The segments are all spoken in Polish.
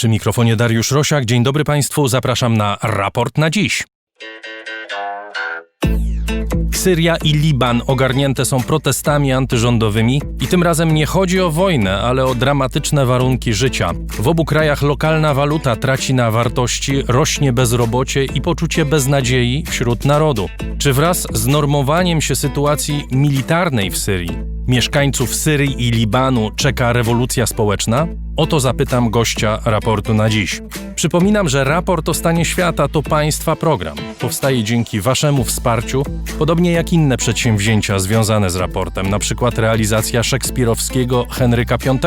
Przy mikrofonie Dariusz Rosiak. Dzień dobry Państwu, zapraszam na raport na dziś. Syria i Liban ogarnięte są protestami antyrządowymi i tym razem nie chodzi o wojnę, ale o dramatyczne warunki życia. W obu krajach lokalna waluta traci na wartości, rośnie bezrobocie i poczucie beznadziei wśród narodu. Czy wraz z normowaniem się sytuacji militarnej w Syrii mieszkańców Syrii i Libanu czeka rewolucja społeczna? O to zapytam gościa raportu na dziś. Przypominam, że raport o stanie świata to państwa program. Powstaje dzięki Waszemu wsparciu, podobnie jak inne przedsięwzięcia związane z raportem, na przykład realizacja szekspirowskiego Henryka V,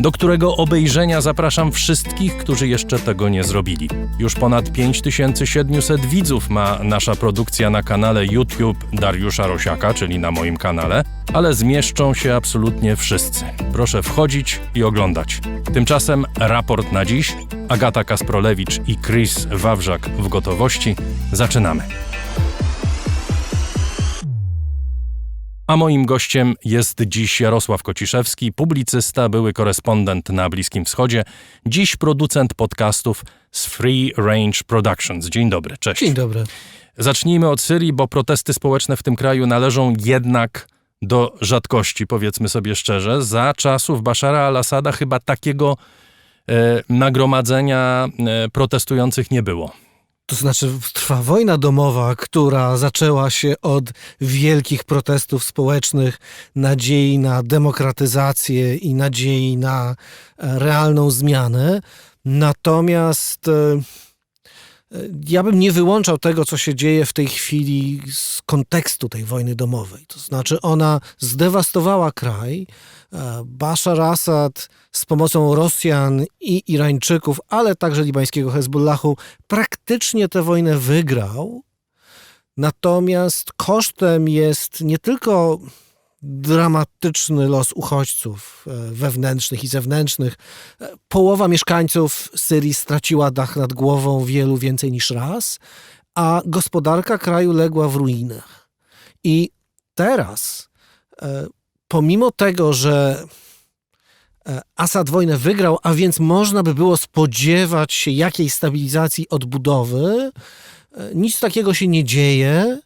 do którego obejrzenia zapraszam wszystkich, którzy jeszcze tego nie zrobili. Już ponad 5700 widzów ma nasza produkcja na kanale YouTube Dariusza Rosiaka, czyli na moim kanale, ale zmieszczą się absolutnie wszyscy. Proszę wchodzić i oglądać. Tymczasem raport na dziś. Agata Kasprolewicz i Chris Wawrzak w gotowości. Zaczynamy. A moim gościem jest dziś Jarosław Kociszewski, publicysta, były korespondent na Bliskim Wschodzie, dziś producent podcastów z Free Range Productions. Dzień dobry, cześć. Dzień dobry. Zacznijmy od Syrii, bo protesty społeczne w tym kraju należą jednak do rzadkości, powiedzmy sobie szczerze. Za czasów Bashara al-Assada chyba takiego e, nagromadzenia e, protestujących nie było. To znaczy, trwa wojna domowa, która zaczęła się od wielkich protestów społecznych, nadziei na demokratyzację i nadziei na e, realną zmianę. Natomiast e, ja bym nie wyłączał tego, co się dzieje w tej chwili z kontekstu tej wojny domowej. To znaczy, ona zdewastowała kraj. E, Bashar Assad z pomocą Rosjan i Irańczyków, ale także libańskiego Hezbollahu, praktycznie tę wojnę wygrał. Natomiast kosztem jest nie tylko dramatyczny los uchodźców e, wewnętrznych i zewnętrznych. E, Połowa mieszkańców Syrii straciła dach nad głową wielu więcej niż raz, a gospodarka kraju legła w ruinach. I teraz, e, pomimo tego, że Asad wojnę wygrał, a więc można by było spodziewać się jakiejś stabilizacji odbudowy, nic takiego się nie dzieje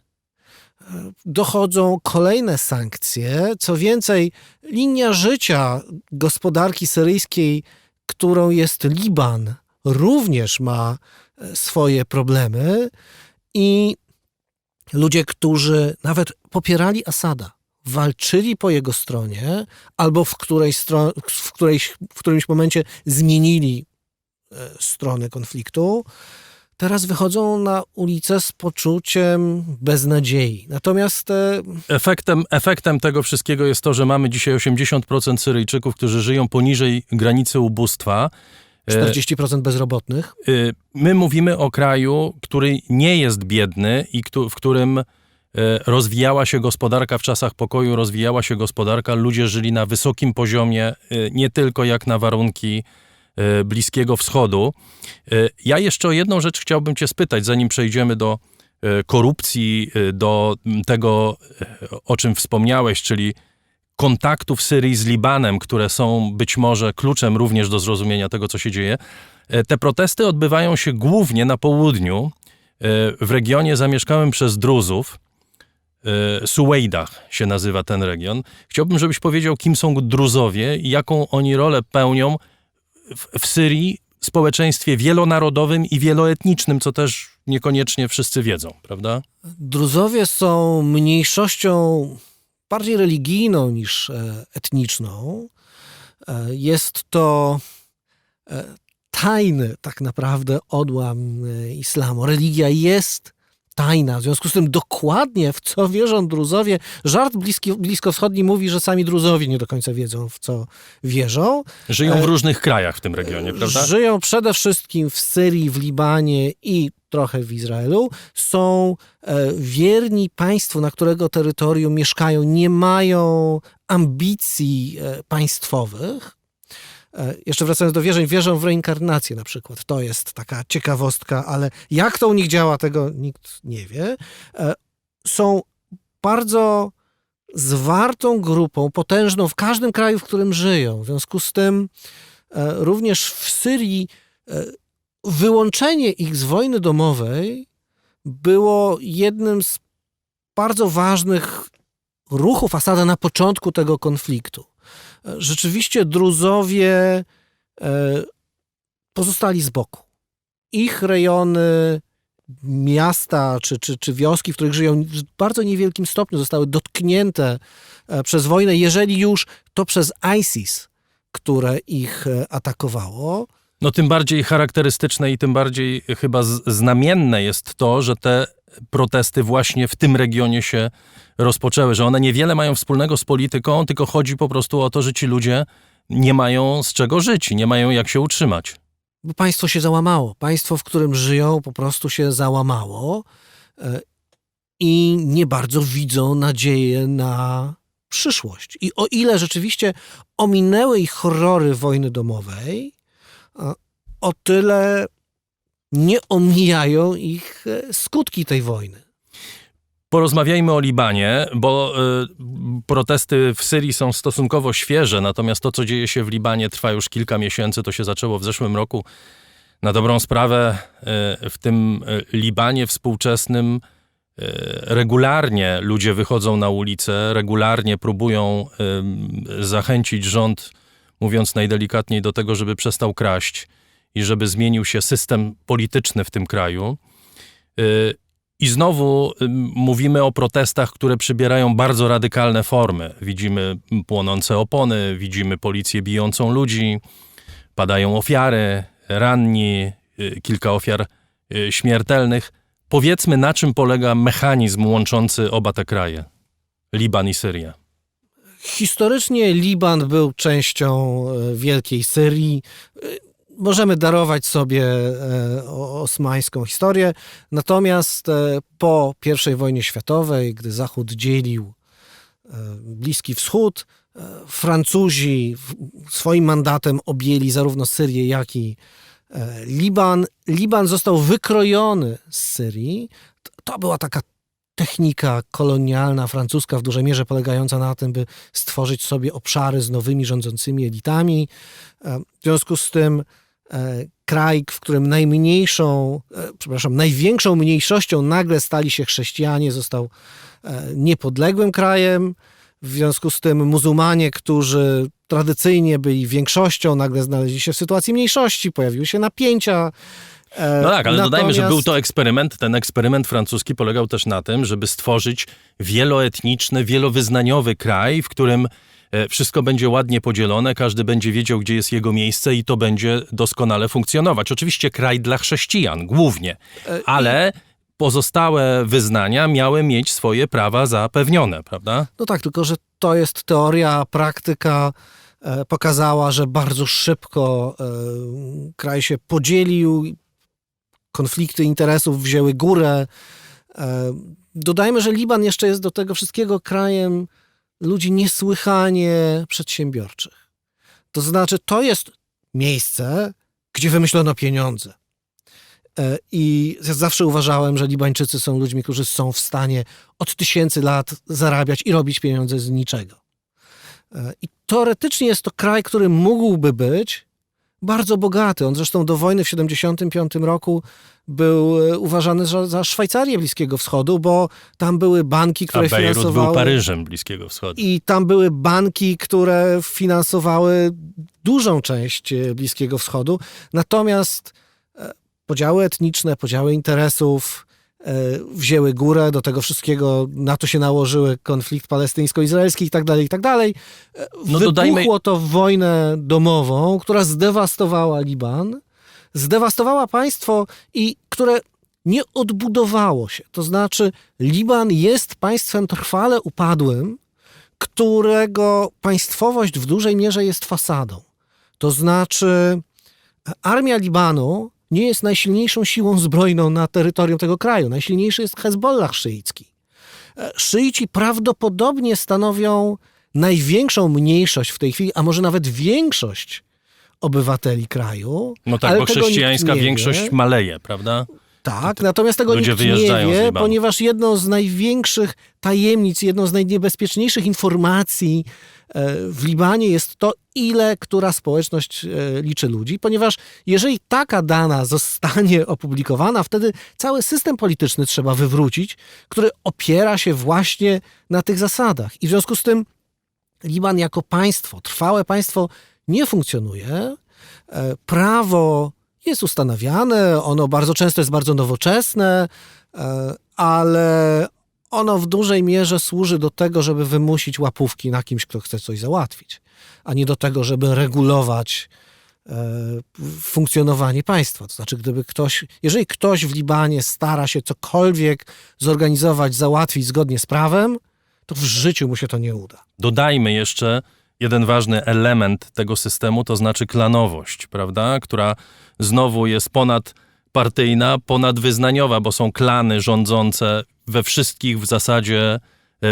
dochodzą kolejne sankcje. Co więcej, linia życia gospodarki syryjskiej, którą jest Liban, również ma e, swoje problemy i ludzie, którzy nawet popierali Asada, walczyli po jego stronie, albo w, której w, którejś, w którymś momencie zmienili e, strony konfliktu, teraz wychodzą na ulicę z poczuciem beznadziei. Natomiast e, Efektem, efektem tego wszystkiego jest to, że mamy dzisiaj 80% Syryjczyków, którzy żyją poniżej granicy ubóstwa. E, 40% bezrobotnych. y, My mówimy o kraju, który nie jest biedny i w którym e, rozwijała się gospodarka w czasach pokoju, rozwijała się gospodarka, ludzie żyli na wysokim poziomie, e, nie tylko jak na warunki e, Bliskiego Wschodu. E, Ja jeszcze o jedną rzecz chciałbym Cię spytać, zanim przejdziemy do e, korupcji, e, do tego, e, o czym wspomniałeś, czyli kontaktów Syrii z Libanem, które są być może kluczem również do zrozumienia tego, co się dzieje. E, Te protesty odbywają się głównie na południu, e, w regionie zamieszkałym przez Druzów. e, Suwejdach się nazywa ten region. Chciałbym, żebyś powiedział, kim są Druzowie i jaką oni rolę pełnią w, w Syrii, społeczeństwie wielonarodowym i wieloetnicznym, co też niekoniecznie wszyscy wiedzą, prawda? Druzowie są mniejszością bardziej religijną niż e, etniczną. E, Jest to e, tajny tak naprawdę odłam islamu. Religia jest tajna. W związku z tym dokładnie w co wierzą Druzowie, żart bliski, bliskowschodni mówi, że sami Druzowie nie do końca wiedzą w co wierzą. Żyją w E, różnych krajach w tym regionie, prawda? Żyją przede wszystkim w Syrii, w Libanie i trochę w Izraelu. Są e, wierni państwu, na którego terytorium mieszkają, nie mają ambicji e, państwowych. E, Jeszcze wracając do wierzeń, wierzą w reinkarnację na przykład. To jest taka ciekawostka, ale jak to u nich działa, tego nikt nie wie. E, Są bardzo zwartą grupą, potężną w każdym kraju, w którym żyją. W związku z tym e, również w Syrii wyłączenie ich z wojny domowej było jednym z bardzo ważnych ruchów Asada na początku tego konfliktu. Rzeczywiście Druzowie e, pozostali z boku. Ich rejony, miasta czy, czy, czy wioski, w których żyją, w bardzo niewielkim stopniu zostały dotknięte e, przez wojnę, jeżeli już to przez ISIS, które ich e, atakowało. No tym bardziej charakterystyczne i tym bardziej chyba znamienne jest to, że te protesty właśnie w tym regionie się rozpoczęły, że one niewiele mają wspólnego z polityką, tylko chodzi po prostu o to, że ci ludzie nie mają z czego żyć, nie mają jak się utrzymać. bo państwo się załamało. Państwo, w którym żyją, po prostu się załamało e, i nie bardzo widzą nadzieję na przyszłość. I o ile rzeczywiście ominęły ich horrory wojny domowej, o tyle nie omijają ich e, skutki tej wojny. Porozmawiajmy o Libanie, bo y, protesty w Syrii są stosunkowo świeże, natomiast to, co dzieje się w Libanie, trwa już kilka miesięcy. To się zaczęło w zeszłym roku. Na dobrą sprawę, y, w tym Libanie współczesnym y, regularnie ludzie wychodzą na ulicę, regularnie próbują zachęcić rząd, mówiąc najdelikatniej, do tego, żeby przestał kraść i żeby zmienił się system polityczny w tym kraju. Y, i znowu ym, mówimy o protestach, które przybierają bardzo radykalne formy. Widzimy płonące opony, widzimy policję bijącą ludzi, padają ofiary, ranni, y, kilka ofiar y, śmiertelnych. Powiedzmy, na czym polega mechanizm łączący oba te kraje Liban i Syria. Historycznie Liban był częścią e, Wielkiej Syrii. E, Możemy darować sobie e, osmańską historię, natomiast po I wojnie światowej, gdy Zachód dzielił Bliski Wschód, Francuzi swoim mandatem objęli zarówno Syrię, jak i Liban. Liban został wykrojony z Syrii. To była taka technika kolonialna francuska w dużej mierze polegająca na tym, by stworzyć sobie obszary z nowymi rządzącymi elitami. E, W związku z tym e, kraj, w którym najmniejszą, e, przepraszam, największą mniejszością nagle stali się chrześcijanie, został niepodległym krajem. W związku z tym muzułmanie, którzy tradycyjnie byli większością, nagle znaleźli się w sytuacji mniejszości, pojawiły się napięcia. E, No tak, ale dodajmy, że natomiast- był to eksperyment. Ten eksperyment francuski polegał też na tym, żeby stworzyć wieloetniczny, wielowyznaniowy kraj, w którym e, wszystko będzie ładnie podzielone, każdy będzie wiedział, gdzie jest jego miejsce i to będzie doskonale funkcjonować. Oczywiście kraj dla chrześcijan głównie, E, ale pozostałe wyznania miały mieć swoje prawa zapewnione, prawda? No tak, tylko że to jest teoria, praktyka pokazała, że bardzo szybko kraj się podzielił, konflikty interesów wzięły górę. E, dodajmy, że Liban jeszcze jest do tego wszystkiego krajem ludzi niesłychanie przedsiębiorczych. To znaczy, to jest miejsce, gdzie wymyślono pieniądze. E, I ja zawsze uważałem, że Libańczycy są ludźmi, którzy są w stanie od tysięcy lat zarabiać i robić pieniądze z niczego. E, I teoretycznie jest to kraj, który mógłby być bardzo bogaty. On zresztą do wojny w 1975 roku był e, uważany za, za Szwajcarię Bliskiego Wschodu, bo tam były banki, A które Bejrut finansowały. był Paryżem Bliskiego Wschodu. I tam były banki, które finansowały dużą część e, Bliskiego Wschodu. Natomiast e, podziały etniczne, podziały interesów wzięły górę. Do tego wszystkiego na to się nałożyły konflikt palestyńsko-izraelski i tak dalej, i tak dalej. E, No Wybuchło dodajmy- to w wojnę domową, która zdewastowała Liban, zdewastowała państwo i które nie odbudowało się. To znaczy Liban jest państwem trwale upadłym, którego państwowość w dużej mierze jest fasadą. To znaczy, armia Libanu nie jest najsilniejszą siłą zbrojną na terytorium tego kraju. Najsilniejszy jest Hezbollah szyicki. E, Szyici prawdopodobnie stanowią największą mniejszość w tej chwili, a może nawet większość obywateli kraju. No tak, bo chrześcijańska nie wie. większość maleje, prawda? Tak, natomiast tego ludzie nikt nie wie, ponieważ jedną z największych tajemnic, jedną z najniebezpieczniejszych informacji e, w Libanie jest to, ile która społeczność e, liczy ludzi, ponieważ jeżeli taka dana zostanie opublikowana, wtedy cały system polityczny trzeba wywrócić, który opiera się właśnie na tych zasadach. I w związku z tym Liban jako państwo, trwałe państwo nie funkcjonuje. E, Prawo jest ustanawiane, ono bardzo często jest bardzo nowoczesne, e, ale ono w dużej mierze służy do tego, żeby wymusić łapówki na kimś, kto chce coś załatwić, a nie do tego, żeby regulować e, funkcjonowanie państwa. To znaczy, gdyby ktoś, jeżeli ktoś w Libanie stara się cokolwiek zorganizować, załatwić zgodnie z prawem, to w życiu mu się to nie uda. Dodajmy jeszcze jeden ważny element tego systemu, to znaczy klanowość, prawda? Która znowu jest ponadpartyjna, ponadwyznaniowa, bo są klany rządzące we wszystkich w zasadzie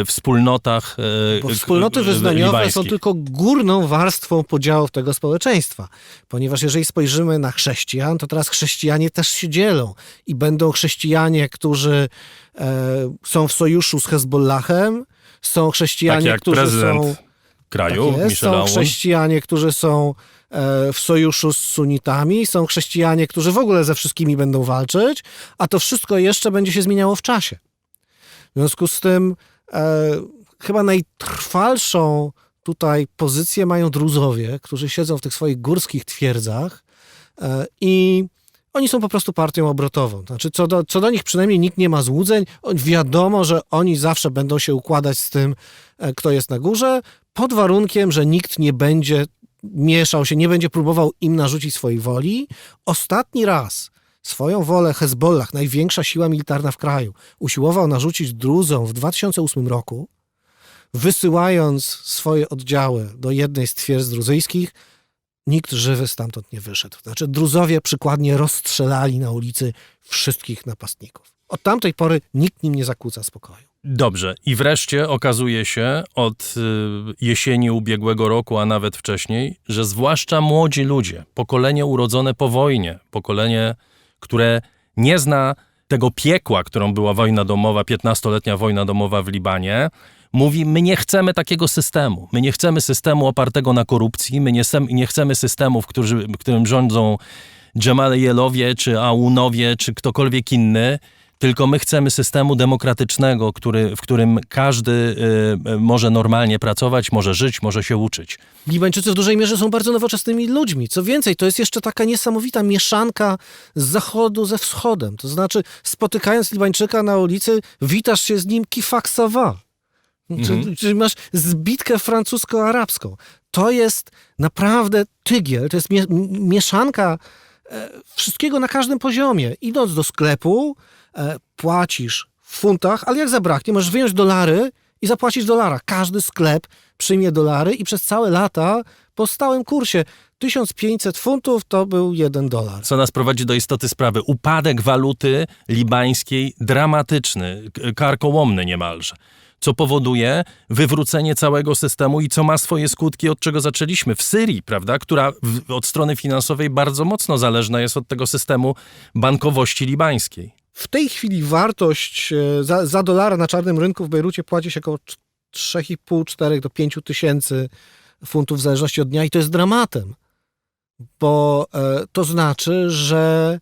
wspólnotach e, Bo k- wspólnoty e, wyznaniowe są libańskich. tylko górną warstwą podziałów tego społeczeństwa. Ponieważ jeżeli spojrzymy na chrześcijan, to teraz chrześcijanie też się dzielą. I będą chrześcijanie, którzy e, są w sojuszu z Hezbollahem, są Tak chrześcijanie, jak którzy są... kraju, Tak jest, są chrześcijanie, którzy są e, w sojuszu z sunnitami, są chrześcijanie, którzy w ogóle ze wszystkimi będą walczyć, a to wszystko jeszcze będzie się zmieniało w czasie. W związku z tym e, chyba najtrwalszą tutaj pozycję mają druzowie, którzy siedzą w tych swoich górskich twierdzach e, i oni są po prostu partią obrotową. Znaczy, co do, co do nich przynajmniej nikt nie ma złudzeń. Wiadomo, że oni zawsze będą się układać z tym, e, kto jest na górze, pod warunkiem, że nikt nie będzie mieszał się, nie będzie próbował im narzucić swojej woli. Ostatni raz swoją wolę Hezbollah, największa siła militarna w kraju, usiłował narzucić Druzom w 2008 roku, wysyłając swoje oddziały do jednej z twierdz druzyjskich, nikt żywy stamtąd nie wyszedł. Znaczy, Druzowie przykładnie rozstrzelali na ulicy wszystkich napastników. Od tamtej pory nikt nim nie zakłóca spokoju. Dobrze. I wreszcie okazuje się od y, jesieni ubiegłego roku, a nawet wcześniej, że zwłaszcza młodzi ludzie, pokolenie urodzone po wojnie, pokolenie, które nie zna tego piekła, którą była wojna domowa, 15-letnia wojna domowa w Libanie, mówi: My nie chcemy takiego systemu. My nie chcemy systemu opartego na korupcji, my nie, nie chcemy systemu, w którym rządzą Dżemalejelowie, czy Aunowie, czy ktokolwiek inny. Tylko my chcemy systemu demokratycznego, który, w którym każdy y, y, może normalnie pracować, może żyć, może się uczyć. Libańczycy w dużej mierze są bardzo nowoczesnymi ludźmi. Co więcej, to jest jeszcze taka niesamowita mieszanka z zachodu ze wschodem. To znaczy, spotykając Libańczyka na ulicy, witasz się z nim kifak ça va. Czyli, czyli masz zbitkę francusko-arabską. To jest naprawdę tygiel, to jest mie- mieszanka e, wszystkiego na każdym poziomie. Idąc do sklepu, płacisz w funtach, ale jak zabraknie, możesz wyjąć dolary i zapłacić w dolarach. Każdy sklep przyjmie dolary i przez całe lata po stałym kursie 1500 funtów to był jeden dolar. Co nas prowadzi do istoty sprawy. Upadek waluty libańskiej dramatyczny, karkołomny niemalże. Co powoduje wywrócenie całego systemu i co ma swoje skutki, od czego zaczęliśmy w Syrii, prawda, która w, od strony finansowej bardzo mocno zależna jest od tego systemu bankowości libańskiej. W tej chwili wartość e, za, za dolara na czarnym rynku w Bejrucie płaci się około 3,5-4 do 5 tysięcy funtów w zależności od dnia i to jest dramatem, bo e, to znaczy, że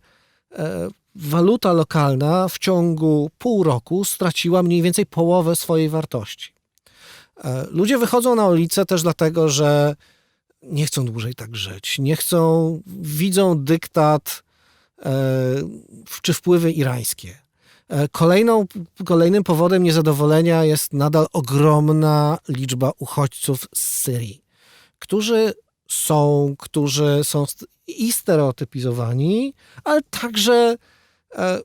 e, waluta lokalna w ciągu pół roku straciła mniej więcej połowę swojej wartości. Ludzie wychodzą na ulicę też dlatego, że nie chcą dłużej tak żyć, nie chcą, widzą dyktat czy wpływy irańskie. E, Kolejną, kolejnym powodem niezadowolenia jest nadal ogromna liczba uchodźców z Syrii, którzy są, którzy są i stereotypizowani, ale także e,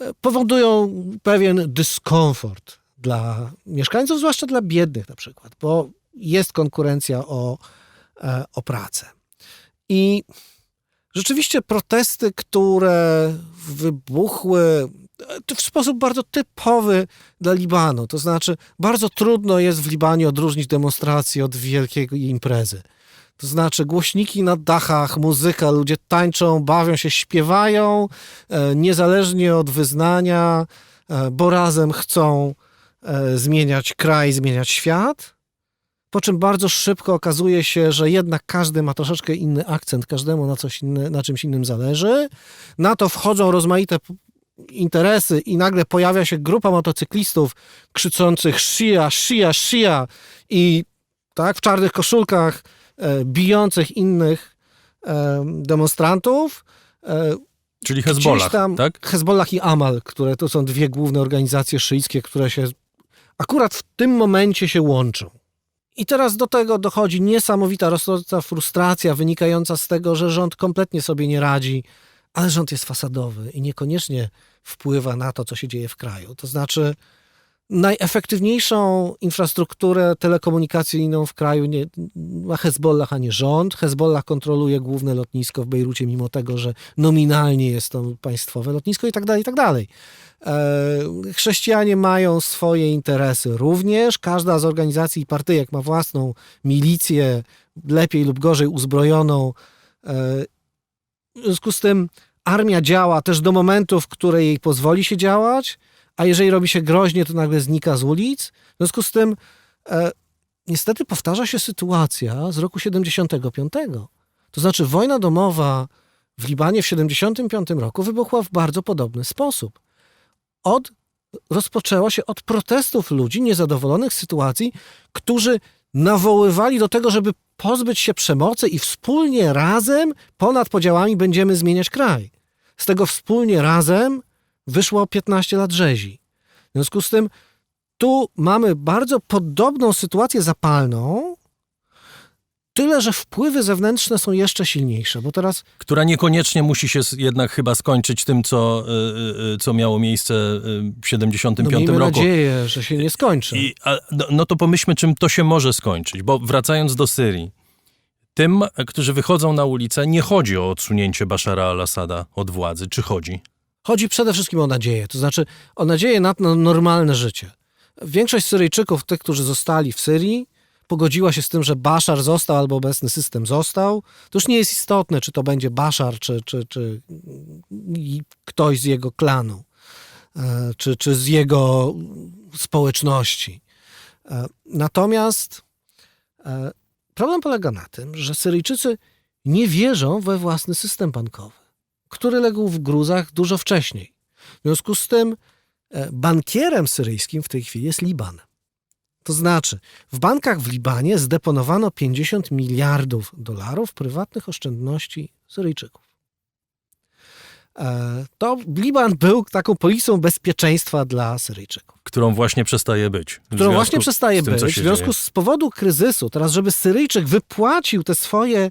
e, powodują pewien dyskomfort dla mieszkańców, zwłaszcza dla biednych na przykład, bo jest konkurencja o, e, o pracę. I rzeczywiście protesty, które wybuchły e, w sposób bardzo typowy dla Libanu. To znaczy, bardzo trudno jest w Libanie odróżnić demonstrację od wielkiej imprezy. To znaczy głośniki na dachach, muzyka, ludzie tańczą, bawią się, śpiewają, e, niezależnie od wyznania, e, bo razem chcą zmieniać kraj, zmieniać świat. Po czym bardzo szybko okazuje się, że jednak każdy ma troszeczkę inny akcent, każdemu na, coś inne, na czymś innym zależy. Na to wchodzą rozmaite interesy i nagle pojawia się grupa motocyklistów krzyczących Shia, Shia, Shia i tak w czarnych koszulkach e, bijących innych e, demonstrantów. E, Czyli Hezbollah, tam tak? Hezbollah i Amal, które to są dwie główne organizacje szyickie, które się akurat w tym momencie się łączą. I teraz do tego dochodzi niesamowita rosnąca frustracja wynikająca z tego, że rząd kompletnie sobie nie radzi, ale rząd jest fasadowy i niekoniecznie wpływa na to, co się dzieje w kraju. To znaczy, najefektywniejszą infrastrukturę telekomunikacyjną w kraju nie, ma Hezbollah, a nie rząd. Hezbollah kontroluje główne lotnisko w Bejrucie, mimo tego, że nominalnie jest to państwowe lotnisko i tak dalej, i tak dalej. E, Chrześcijanie mają swoje interesy również. Każda z organizacji i partyjek ma własną milicję, lepiej lub gorzej uzbrojoną. E, W związku z tym armia działa też do momentu, w której jej pozwoli się działać, a jeżeli robi się groźnie, to nagle znika z ulic. W związku z tym e, niestety powtarza się sytuacja z roku 75. To znaczy wojna domowa w Libanie w 75 roku wybuchła w bardzo podobny sposób. Od, rozpoczęła się od protestów ludzi niezadowolonych z sytuacji, którzy nawoływali do tego, żeby pozbyć się przemocy i wspólnie razem, ponad podziałami, będziemy zmieniać kraj. Z tego wspólnie razem wyszło 15 lat rzezi. W związku z tym tu mamy bardzo podobną sytuację zapalną, tyle że wpływy zewnętrzne są jeszcze silniejsze, bo teraz Która niekoniecznie musi się jednak chyba skończyć tym, co, y, y, y, co miało miejsce w 75 no, miejmy roku. nadzieję, że się nie skończy. I, a, no, no to pomyślmy, czym to się może skończyć, bo wracając do Syrii, tym, którzy wychodzą na ulicę, nie chodzi o odsunięcie Bashara al-Assada od władzy, czy chodzi? Chodzi przede wszystkim o nadzieję, to znaczy o nadzieję na na normalne życie. Większość Syryjczyków, tych, którzy zostali w Syrii, pogodziła się z tym, że Bashar został albo obecny system został. To już nie jest istotne, czy to będzie Bashar, czy, czy, czy ktoś z jego klanu, e, czy, czy z jego społeczności. E, Natomiast e, problem polega na tym, że Syryjczycy nie wierzą we własny system bankowy który legł w gruzach dużo wcześniej. W związku z tym e, bankierem syryjskim w tej chwili jest Liban. To znaczy, w bankach w Libanie zdeponowano 50 miliardów dolarów prywatnych oszczędności Syryjczyków. E, To Liban był taką polisą bezpieczeństwa dla Syryjczyków Którą właśnie przestaje być. którą właśnie przestaje tym, być. W związku dzieje. z, z powodu kryzysu, teraz, żeby Syryjczyk wypłacił te swoje e,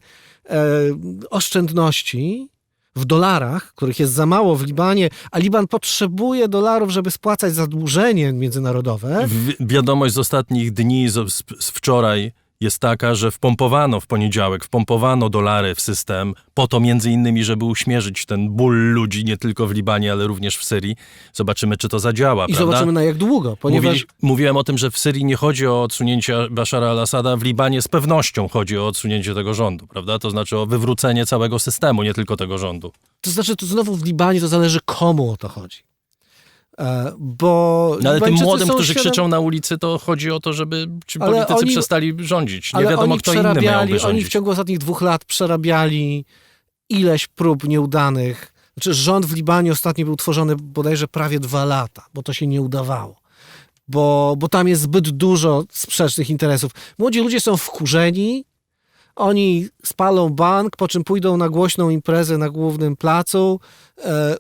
oszczędności w dolarach, których jest za mało w Libanie, a Liban potrzebuje dolarów, żeby spłacać zadłużenie międzynarodowe. W- Wiadomość z ostatnich dni, z, z wczoraj, jest taka, że wpompowano w poniedziałek, wpompowano dolary w system, po to między innymi, żeby uśmierzyć ten ból ludzi nie tylko w Libanie, ale również w Syrii. Zobaczymy, czy to zadziała, I prawda? zobaczymy na jak długo, ponieważ mówiłem o tym, że w Syrii nie chodzi o odsunięcie Bashara al-Assada, w Libanie z pewnością chodzi o odsunięcie tego rządu, prawda? To znaczy o wywrócenie całego systemu, nie tylko tego rządu. to znaczy, to znowu w Libanie to zależy komu o to chodzi. E, Bo No ale tym młodym, którzy świadom- krzyczą na ulicy, to chodzi o to, żeby ci Ale politycy oni- przestali rządzić. Nie wiadomo, kto inny miałby przerabiali, Oni w rządzić. ciągu ostatnich dwóch lat przerabiali ileś prób nieudanych. Znaczy rząd w Libanie ostatnio był tworzony bodajże prawie dwa lata, bo to się nie udawało. Bo, bo tam jest zbyt dużo sprzecznych interesów. Młodzi ludzie są wkurzeni, oni spalą bank, po czym pójdą na głośną imprezę na głównym placu, e,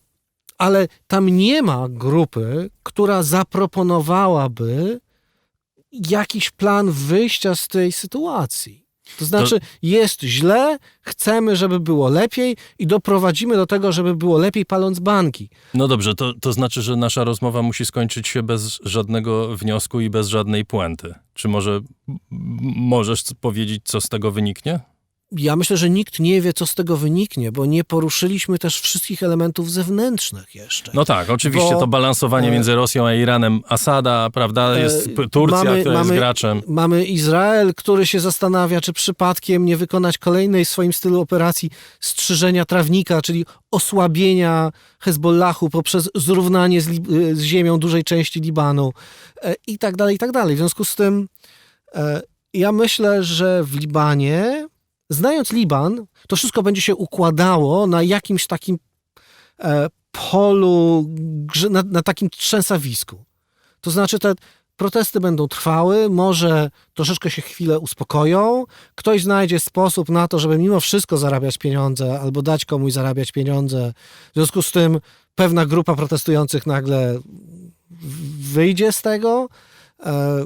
ale tam nie ma grupy, która zaproponowałaby jakiś plan wyjścia z tej sytuacji. To znaczy, jest źle, chcemy, żeby było lepiej i doprowadzimy do tego, żeby było lepiej paląc banki. No dobrze, to, to znaczy, że nasza rozmowa musi skończyć się bez żadnego wniosku i bez żadnej puenty. Czy może możesz powiedzieć, co z tego wyniknie? Ja myślę, że nikt nie wie, co z tego wyniknie, bo nie poruszyliśmy też wszystkich elementów zewnętrznych jeszcze. No tak, oczywiście Bo, to balansowanie e, między Rosją a Iranem. Asada, prawda, jest E, Turcja, mamy- która mamy- jest graczem. Mamy Izrael, który się zastanawia, czy przypadkiem nie wykonać kolejnej w swoim stylu operacji strzyżenia trawnika, czyli osłabienia Hezbollahu poprzez zrównanie z, Lib- z ziemią dużej części Libanu e, i tak dalej, i tak dalej. W związku z tym e, ja myślę, że w Libanie, znając Liban, to wszystko będzie się układało na jakimś takim e, polu, na, na takim trzęsawisku. To znaczy te protesty będą trwały, może troszeczkę się chwilę uspokoją, ktoś znajdzie sposób na to, żeby mimo wszystko zarabiać pieniądze albo dać komuś zarabiać pieniądze. W związku z tym pewna grupa protestujących nagle wyjdzie z tego. E,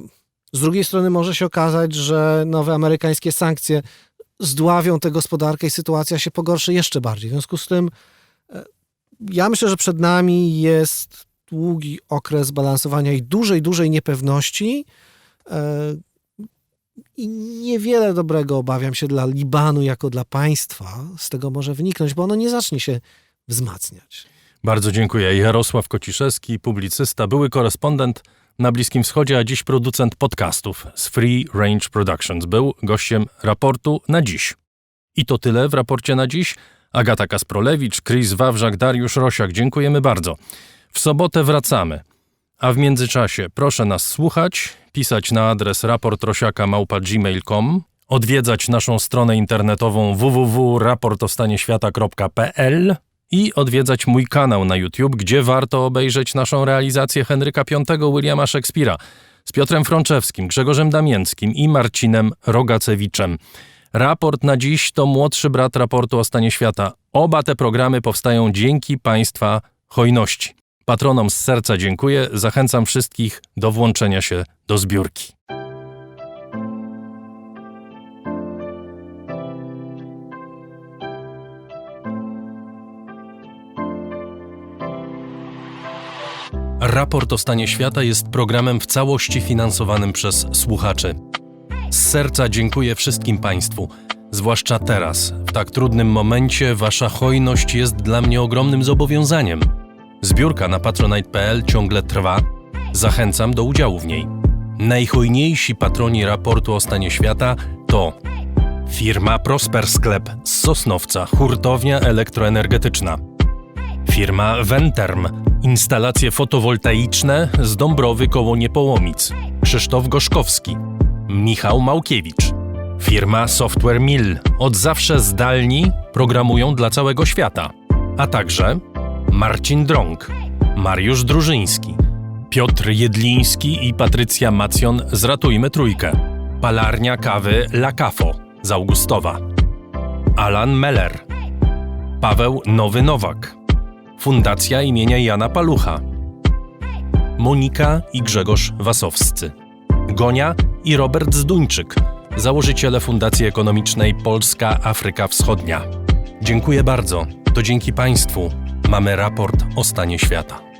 Z drugiej strony może się okazać, że nowe amerykańskie sankcje zdławią tę gospodarkę i sytuacja się pogorszy jeszcze bardziej. W związku z tym e, ja myślę, że przed nami jest długi okres balansowania i dużej, dużej niepewności. e, I niewiele dobrego obawiam się dla Libanu jako dla państwa z tego może wyniknąć, bo ono nie zacznie się wzmacniać. Bardzo dziękuję. Jarosław Kociszewski, publicysta, były korespondent na Bliskim Wschodzie, a dziś producent podcastów z Free Range Productions. Był gościem raportu na dziś. I to tyle w raporcie na dziś. Agata Kasprolewicz, Chris Wawrzak, Dariusz Rosiak. Dziękujemy bardzo. W sobotę wracamy. A w międzyczasie proszę nas słuchać, pisać na adres raportrosiaka.gmail.com, odwiedzać naszą stronę internetową www.raportostanieświata.pl i odwiedzać mój kanał na YouTube, gdzie warto obejrzeć naszą realizację Henryka V Williama Szekspira z Piotrem Frączewskim, Grzegorzem Damięckim i Marcinem Rogacewiczem. Raport na dziś to młodszy brat raportu o stanie świata. Oba te programy powstają dzięki Państwa hojności. Patronom z serca dziękuję, zachęcam wszystkich do włączenia się do zbiórki. Raport o stanie świata jest programem w całości finansowanym przez słuchaczy. Z serca dziękuję wszystkim Państwu, zwłaszcza teraz, w tak trudnym momencie, Wasza hojność jest dla mnie ogromnym zobowiązaniem. Zbiórka na patronite.pl ciągle trwa. Zachęcam do udziału w niej. Najhojniejsi patroni raportu o stanie świata to firma Prosper Sklep z Sosnowca, hurtownia elektroenergetyczna. Firma Venterm, instalacje fotowoltaiczne z Dąbrowy koło Niepołomic. Krzysztof Gorzkowski, Michał Małkiewicz. Firma Software Mill, od zawsze zdalni, programują dla całego świata. A także Marcin Drąg, Mariusz Drużyński, Piotr Jedliński i Patrycja Macjon z Ratujmy Trójkę. Palarnia kawy La Cafo z Augustowa. Alan Meller. Paweł Nowy Nowak. Fundacja imienia Jana Palucha. Monika i Grzegorz Wasowscy. Gonia i Robert Zduńczyk, założyciele Fundacji Ekonomicznej Polska Afryka Wschodnia. Dziękuję bardzo. To dzięki Państwu mamy raport o stanie świata.